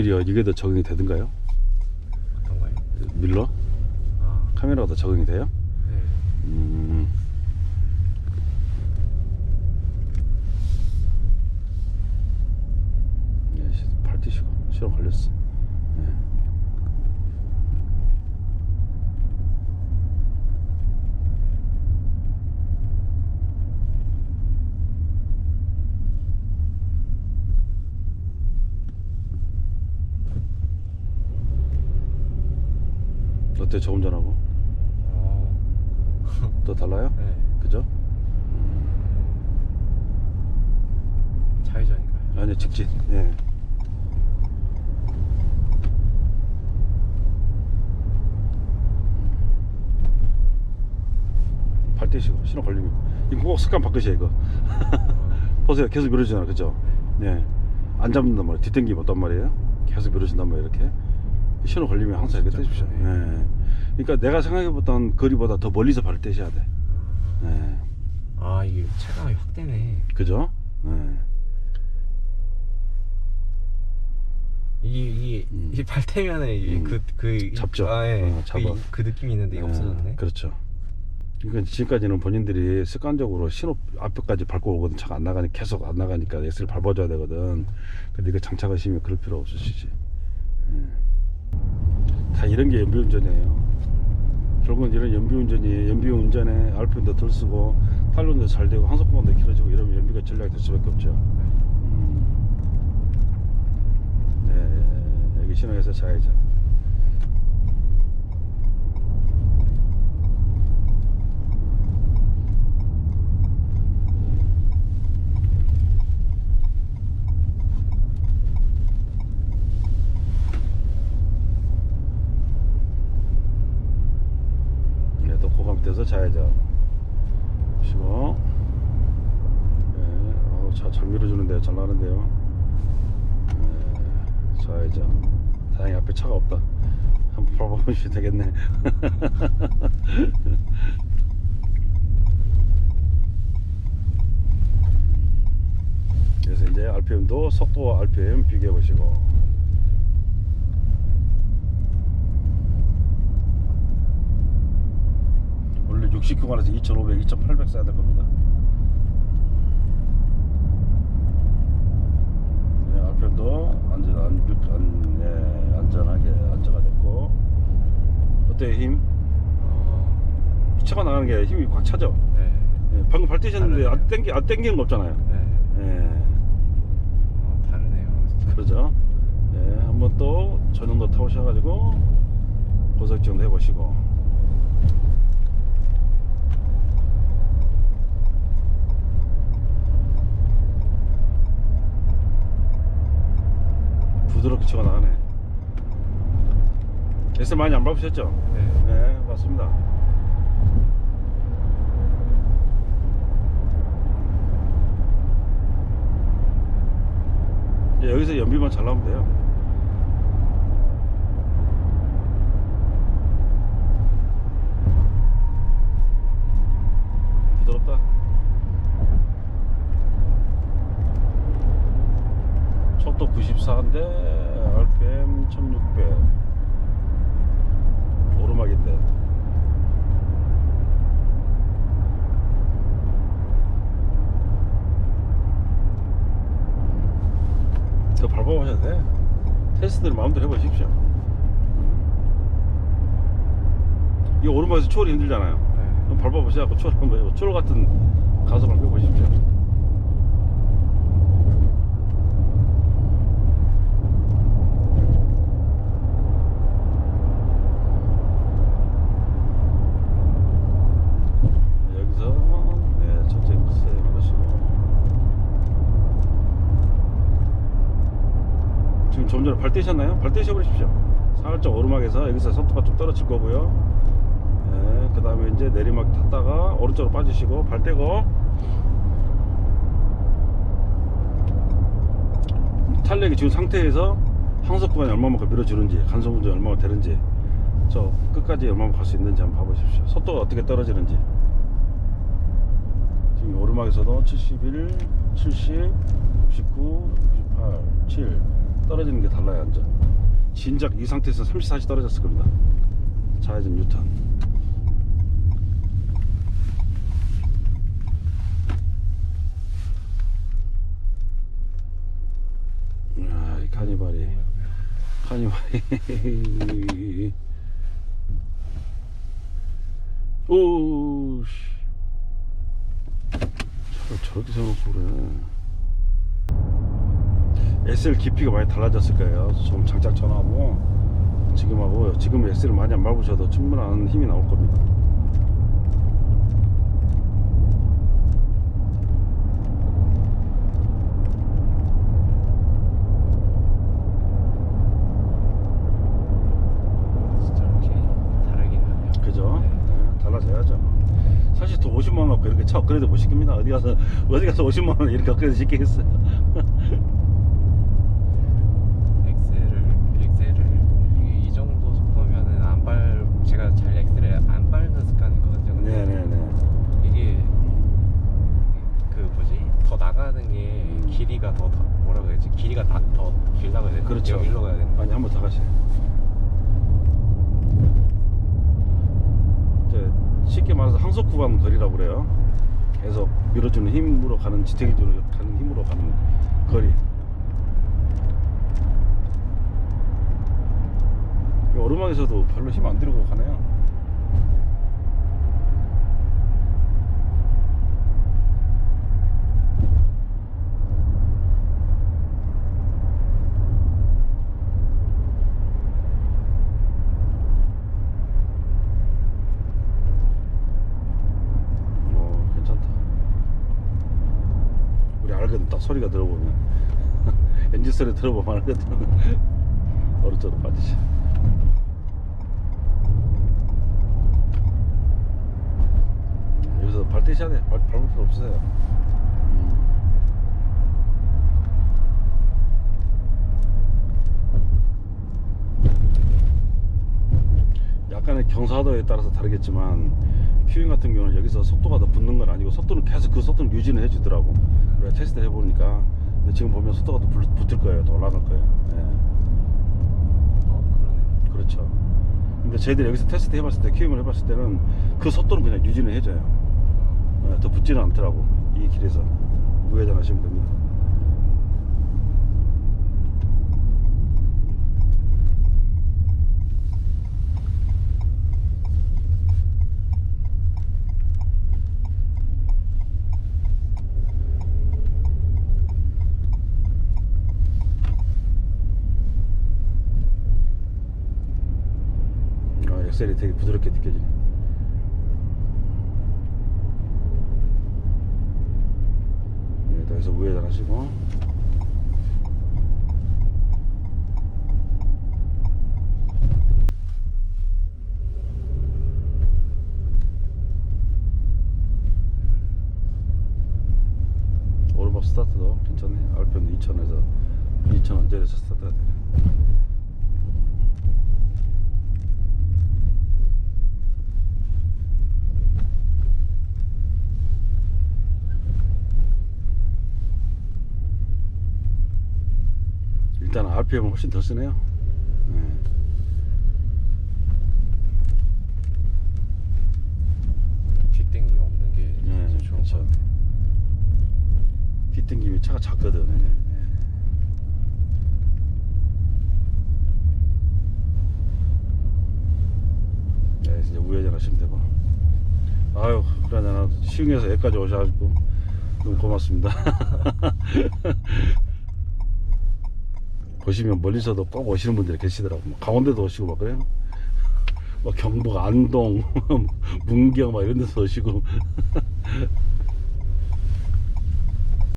오히려 이게 더 적응이 되던가요? 어떤 거예요? 밀러? 아, 카메라가 더 적응이 돼요? 네. 음. 예, 시- 발 뛰시고 걸렸어. 예. 어때 저 운전하고? 어, 또 달라요? 네. 그죠? 좌회전인가요? 아니요 직진. 예. 발 떼시고 신호 걸리면 이거 꼭 습관 바꾸셔야 이거. 어, 보세요 계속 밀어주잖아 그죠? 예. 안 잡는단 말이에요. 뒷땡기면 어떤 말이에요? 계속 밀어준단 말이에요 이렇게. 신호 걸리면 항상 이렇게. 그러네. 예. 그러니까 내가 생각해봤던 거리보다 더 멀리서 발을 떼셔야 돼. 아, 예. 아 이게 체감이 확 되네. 그죠? 예. 이게 음. 이게 발 태면은 음. 그그 잡죠. 아, 예. 어, 잡아. 그, 그 느낌이 있는데 이게 예, 없어졌네. 그렇죠. 그러니까 지금까지는 본인들이 습관적으로 신호 앞에까지 밟고 오거든 차가 안 나가니 계속 안 나가니까 엑셀 밟아줘야 되거든. 근데 이거 장착하시면 그럴 필요 없으시지. 예. 다 이런 게 연비운전이에요. 결국은 이런 연비운전이 연비운전에 RPM도 덜 쓰고 탄론도 잘 되고 항속구간도 길어지고 이러면 연비가 전략이 될 수밖에 없죠. 음. 네, 여기 신호에서 좌회전. 밑에서 좌회전. 쉬고. 네, 어, 차, 잘 밀어주는데요. 잘 나는데요. 네, 좌회전. 다행히 앞에 차가 없다. 한번 밟아보시면 되겠네. 그래서 이제 RPM도 속도와 RPM 비교해 보시고. 원래 60구간에서 2,500, 2,800 써야 될 겁니다. 네, RPM도 안전, 안, 안, 네, 안전하게 안정화 됐고. 어때요, 힘? 어, 차가 나가는 게 힘이 꽉 차죠? 네. 네, 방금 발 뛰셨는데. 안 땡기, 안 땡기는 거 없잖아요. 네. 예, 어, 다르네요. 진짜. 그러죠? 예, 한번 또 전용도 타보셔가지고 고속정도 해보시고. 부드럽게 치고 나가네. 에스 많이 안 밟으셨죠? 네. 네, 맞습니다. 이제 여기서 연비만 잘 나오면 돼요. 부드럽다. 속도 94인데 RPM 1600. 오르막인데. 더 밟아보셔도 돼. 테스트를 마음대로 해보십시오. 이 오르막에서 추월이 힘들잖아요. 네. 그럼 밟아보셔갖고 추월 한번 해보 추월 같은 가속을 해보십시오. 여기서 네, 천천히 세워보시고 지금 좀 전에 발 떼셨나요? 발 떼셔버리십시오. 살짝 오르막에서 여기서 속도가 좀 떨어질 거고요. 네, 그 다음에 이제 내리막 탔다가 오른쪽으로 빠지시고 발 떼고. 탄력이 지금 상태에서 항속 구간이 얼마만큼 밀어주는지 간속 운전이 얼마나 되는지 저 끝까지 얼마만큼 갈수 있는지 한번 봐보십시오. 속도가 어떻게 떨어지는지. 지금 오르막에서도 71, 70, 69, 68, 7 떨어지는 게 달라요 완전. 진작 이 상태에서 30, 40 떨어졌을 겁니다. 좌회전 유턴. 아, 이 카니발이. 카니발이. 차를 저렇게 세워놓고 그래 SL 깊이가 많이 달라졌을 거예요 좀 장착 전하고 지금하고 지금 SL을 많이 안 밟으셔도 충분한 힘이 나올 겁니다 진짜 확실히 다르긴 하네요. 그죠? 네. 네, 달라져야죠 사실 또 50만 원 갖고 이렇게 차 업그레이드 못 시킵니다 어디 가서 어디 가서 50만 원 이렇게 업그레이드 시키겠어요 엑셀을 엑셀을 이, 이 정도 속도면은 안발 제가 잘 엑셀을 안 밟는 습관이 있거든요. 근데 네네네 이게 그 뭐지 더 나가는 게 길이가 더, 더 뭐라고 해야지 길이가 다, 더 길다고 해야 되나? 그렇죠. 여기 일로 가야 되는 거. 아니 한 번 더 가시. 이제 쉽게 말해서 거리라고 그래요. 계속 밀어주는 힘으로 가는 지탱이로 가는 힘으로 가는 거리. 이 오르막에서도 별로 힘 안 들이고 가네요. 어 괜찮다. 우리 알거든 딱 소리가 들어보면 엔진 소리 들어보면 알거든. 오른쪽으로 빠지지. 여기서 발 떼셔야 돼. 발, 밟을 필요 없으세요. 음. 약간의 경사도에 따라서 다르겠지만 큐잉 같은 경우는 여기서 속도가 더 붙는 건 아니고 속도는 계속 그 속도는 유지는 해주더라고 우리가 테스트 해보니까. 지금 보면 속도가 더 붙- 붙을 거예요. 더 올라갈 거예요. 예. 어 그러네. 그렇죠. 근데 저희들이 여기서 테스트 해봤을 때 큐잉을 해봤을 때는 그 속도는 그냥 유지는 해줘요. 예, 더 붙지는 않더라고 이 길에서. 우회전 하시면 됩니다 아, 엑셀이 되게 부드럽게 느껴지네. 네, 여기서 우회전 하시고. 오르막 스타트도 괜찮네. 알펜도 2천에서 2천 언저리에서 스타트가 되네. 일단 RPM은 훨씬 더 쓰네요. 네. 뒷땡기 없는 게 네, 진짜 좋은 그렇죠. 것 같아요. 뒷등김이 차가 작거든. 네. 네, 이제 우회전 하시면 되고. 아유, 그러나 시흥에서 여기까지 오셔가지고 너무 고맙습니다. 보시면 멀리서도 꼭 오시는 분들이 계시더라고. 뭐 강원도도 오시고 막 그래요. 뭐 경북 안동, 문경 막 이런 데서 오시고.